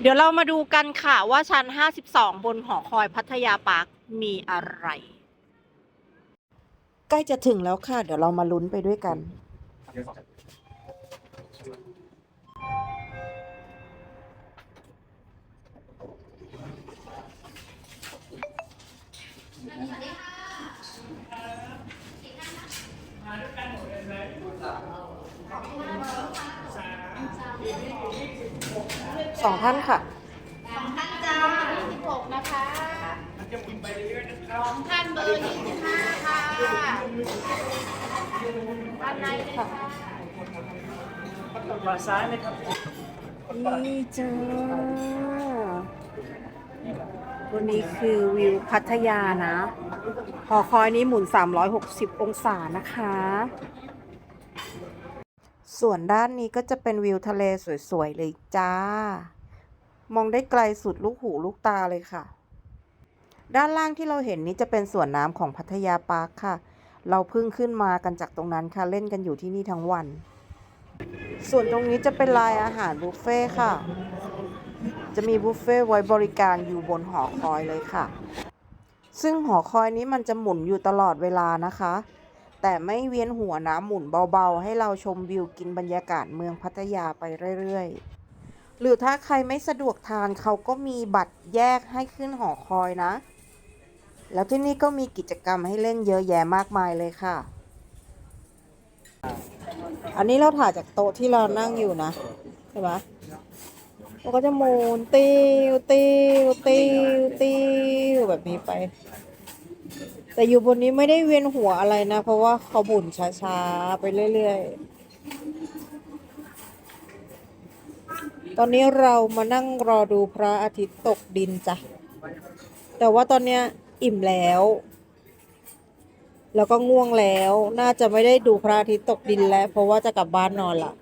เดี๋ยวเรามาดูกันค่ะว่าชั้น 52 บนหอคอยพัทยาปาร์คมีอะไร ใกล้จะถึงแล้วค่ะ เดี๋ยวเรามาลุ้นไปด้วยกันสอง ท่านค่ะท่านจ้า26นะคะสองท่านเบอร์25ค่ะด้านในเลยค่ะขวาซ้ายเลยครับนี่จ้าวันนี้คือวิวพัทยานะหอคอยนี้หมุน 360 องศานะคะ ส่วนด้านนี้ก็จะเป็นวิวทะเลสวย ๆ เลยจ้า มองได้ไกลสุดลูกหูลูกตาเลยค่ะ ด้านล่างที่เราเห็นนี้จะเป็นสวนน้ำของพัทยาปาร์คค่ะ เราเพิ่งขึ้นมากันจากตรงนั้นค่ะ เล่นกันอยู่ที่นี่ทั้งวัน ส่วนตรงนี้จะเป็นลายอาหารบุฟเฟ่ค่ะ จะมีบุฟเฟ่ไว้บริการอยู่บนหอคอยเลยค่ะ ซึ่งหอคอยนี้มันจะหมุนอยู่ตลอดเวลานะคะ แต่ไม่เวียนหัวนะหมุนเบาๆ ให้เราชมวิวกินบรรยากาศเมืองพัทยาไปเรื่อยๆ หรือถ้าใครไม่สะดวกทานเขาก็มีบัตรแยกให้ขึ้นหอคอยนะ แล้วที่นี่ก็มีกิจกรรมให้เล่นเยอะแยะมากมายเลยค่ะ อันนี้เราถ่ายจากโต๊ะที่เรานั่งอยู่นะใช่ไหมเราก็จะหมุนติ้วติ้วติ้วติ้วแบบนี้ไป แต่อยู่บนนี้ไม่ได้เวียนหัวอะไรนะ เพราะว่าเขาบุนช้าๆ ไปเรื่อยๆ ตอนนี้เรามานั่งรอดูพระอาทิตย์ตกดินจ้ะ แต่ว่าตอนเนี้ยอิ่มแล้ว แล้วก็ง่วงแล้ว น่าจะไม่ได้ดูพระอาทิตย์ตกดินแล้ว เพราะว่าจะกลับบ้านนอนละ